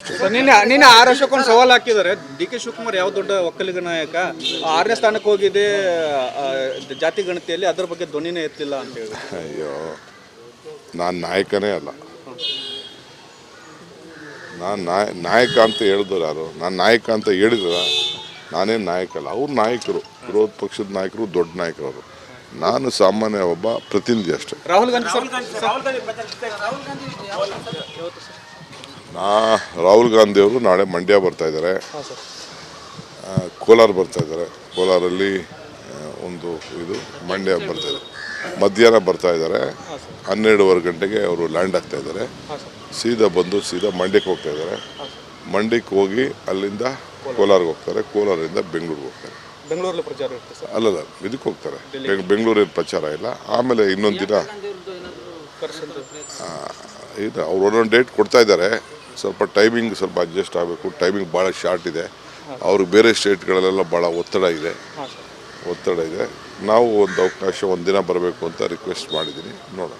Sir, ನಿನ್ನೆ ನಿನ್ನೆ R ಒಂದು ಸವಾಲು ಹಾಕಿದ್ದಾರೆ. ಡಿ ಕೆ ಶಿವಕುಮಾರ್ ಯಾವ ದೊಡ್ಡ ಒಕ್ಕಲಿಗ ನಾಯಕ? ಆರನೇ ಸ್ಥಾನಕ್ಕೆ ಹೋಗಿದೆ ಆ, ಜಾತಿ ಗಣತಿಯಲ್ಲಿ ಅದ್ರ ಬಗ್ಗೆ ಧ್ವನಿನೇ ಎತ್ತಿಲ್ಲ ಅಂತ ಹೇಳಿ ಅಯ್ಯೋ ನಾನು ನಾಯಕನೇ ಅಲ್ಲ. ನಾನು ನಾಯ ನಾಯಕ ಅಂತ ಹೇಳಿದ್ರು ಯಾರು? ನಾನು ನಾಯಕ ಅಂತ ಹೇಳಿದ್ರ ನಾನೇನು ನಾಯಕ ಅಲ್ಲ. ಅವ್ರು ನಾಯಕರು ವಿರೋಧ ಪಕ್ಷದ ನಾಯಕರು ದೊಡ್ಡ ನಾಯಕರು ಅವರು. ನಾನು ಸಾಮಾನ್ಯ ಒಬ್ಬ ಪ್ರತಿನಿಧಿ ಅಷ್ಟೇ. ರಾಹುಲ್ ಗಾಂಧಿ. ಸರ್. ನಾ ರಾಹುಲ್ ಗಾಂಧಿ ಅವರು ನಾಳೆ ಮಂಡ್ಯ ಬರ್ತಾ ಇದ್ದಾರೆ. ಕೋಲಾರ ಬರ್ತಾ ಇದ್ದಾರೆ. ಕೋಲಾರಲ್ಲಿ ಒಂದು ಇದು ಮಂಡ್ಯ ಬರ್ತಾ ಇದೆ ಮಧ್ಯಾಹ್ನ ಬರ್ತಾ ಇದ್ದಾರೆ. ಹನ್ನೆರಡುವರೆ ಗಂಟೆಗೆ ಅವರು ಲ್ಯಾಂಡ್ ಆಗ್ತಾ ಇದ್ದಾರೆ. ಸೀದಾ ಬಂದು ಸೀದಾ ಮಂಡ್ಯಕ್ಕೆ ಹೋಗ್ತಾ ಇದ್ದಾರೆ. ಮಂಡ್ಯಕ್ಕೆ ಹೋಗಿ ಅಲ್ಲಿಂದ ಕೋಲಾರ್ಗೆ ಹೋಗ್ತಾರೆ. ಕೋಲಾರದಿಂದ ಬೆಂಗಳೂರಿಗೆ ಹೋಗ್ತಾರೆ. ಬೆಂಗಳೂರಲ್ಲಿ ಪ್ರಚಾರ ಇರುತ್ತೆ ಸರ್? ಅಲ್ಲಲ್ಲ ಇದಕ್ಕೆ ಹೋಗ್ತಾರೆ. ಬೆಂಗಳೂರಿನ ಬೆಂಗಳೂರಲ್ಲಿ ಪ್ರಚಾರ ಇಲ್ಲ. ಆಮೇಲೆ ಇನ್ನೊಂದು ದಿನ ಇದು ಅವ್ರು ಒಂದೊಂದು ಡೇಟ್ ಕೊಡ್ತಾ ಇದ್ದಾರೆ. ಸ್ವಲ್ಪ ಟೈಮಿಂಗ್ ಸ್ವಲ್ಪ ಅಡ್ಜಸ್ಟ್ ಆಗಬೇಕು. ಟೈಮಿಂಗ್ ಭಾಳ ಶಾರ್ಟ್ ಇದೆ. ಅವ್ರಿಗೆ ಬೇರೆ ಸ್ಟೇಟ್ಗಳಲ್ಲೆಲ್ಲ ಭಾಳ ಒತ್ತಡ ಇದೆ. ಒತ್ತಡ ಇದೆ. ನಾವು ಒಂದು ಅವಕಾಶ ಒಂದಿನ ದಿನ ಬರಬೇಕು ಅಂತ ರಿಕ್ವೆಸ್ಟ್ ಮಾಡಿದ್ದೀನಿ ನೋಡೋಣ.